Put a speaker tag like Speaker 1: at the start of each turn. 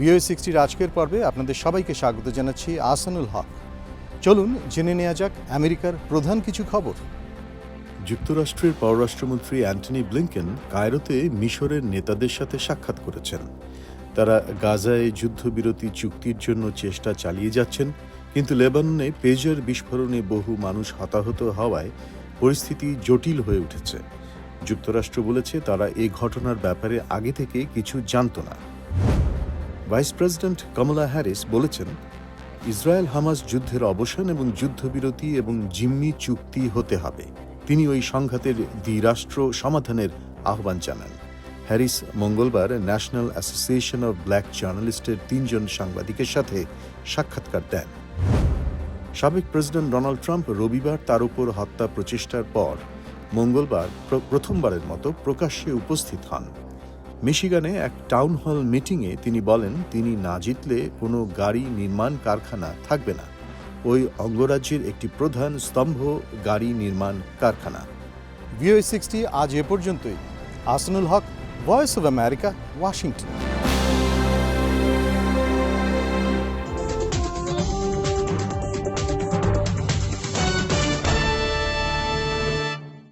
Speaker 1: VOA সিক্সটির আজকের পর্বে আপনাদের সবাইকে স্বাগত জানাচ্ছি আসানুল হক। চলুন জেনে নেওয়া যাক আমেরিকার প্রধান কিছু খবর।
Speaker 2: যুক্তরাষ্ট্রের পররাষ্ট্রমন্ত্রী অ্যান্টনি ব্লিংকেন কায়রোতে মিশরের নেতাদের সাথে সাক্ষাৎ করেছেন। তারা গাজায় যুদ্ধবিরতি চুক্তির জন্য চেষ্টা চালিয়ে যাচ্ছেন, কিন্তু লেবাননে পেজার বিস্ফোরণে বহু মানুষ হতাহত হওয়ায় পরিস্থিতি জটিল হয়ে উঠেছে। যুক্তরাষ্ট্র বলেছে তারা এই ঘটনার ব্যাপারে আগে থেকে কিছু জানত না। ভাইস প্রেসিডেন্ট কমলা হ্যারিস বলেছেন, ইসরায়েল হামাস যুদ্ধের অবসান এবং যুদ্ধবিরতি এবং জিম্মি চুক্তি হতে হবে। তিনি ওই সংঘাতের দ্বিরাষ্ট্র সমাধানের আহ্বান জানান। হ্যারিস মঙ্গলবার ন্যাশনাল অ্যাসোসিয়েশন অব ব্ল্যাক জার্নালিস্টের তিনজন সাংবাদিকের সাথে সাক্ষাৎকার দেন। সাবেক প্রেসিডেন্ট ডোনাল্ড ট্রাম্প রবিবার তার উপর হত্যা প্রচেষ্টার পর মঙ্গলবার প্র- প্রথমবারের মতো প্রকাশ্যে উপস্থিত হন। মিশিগানে এক টাউন হল মিটিংয়ে তিনি বলেন, তিনি না জিতলে কোনো গাড়ি নির্মাণ কারখানা থাকবে না। ওই অঙ্গরাজ্যের একটি প্রধান স্তম্ভ গাড়ি নির্মাণ কারখানা।
Speaker 1: ভিওএ সিক্সটি আজ এ পর্যন্তই। Asnul Haq, Voice of America, Washington.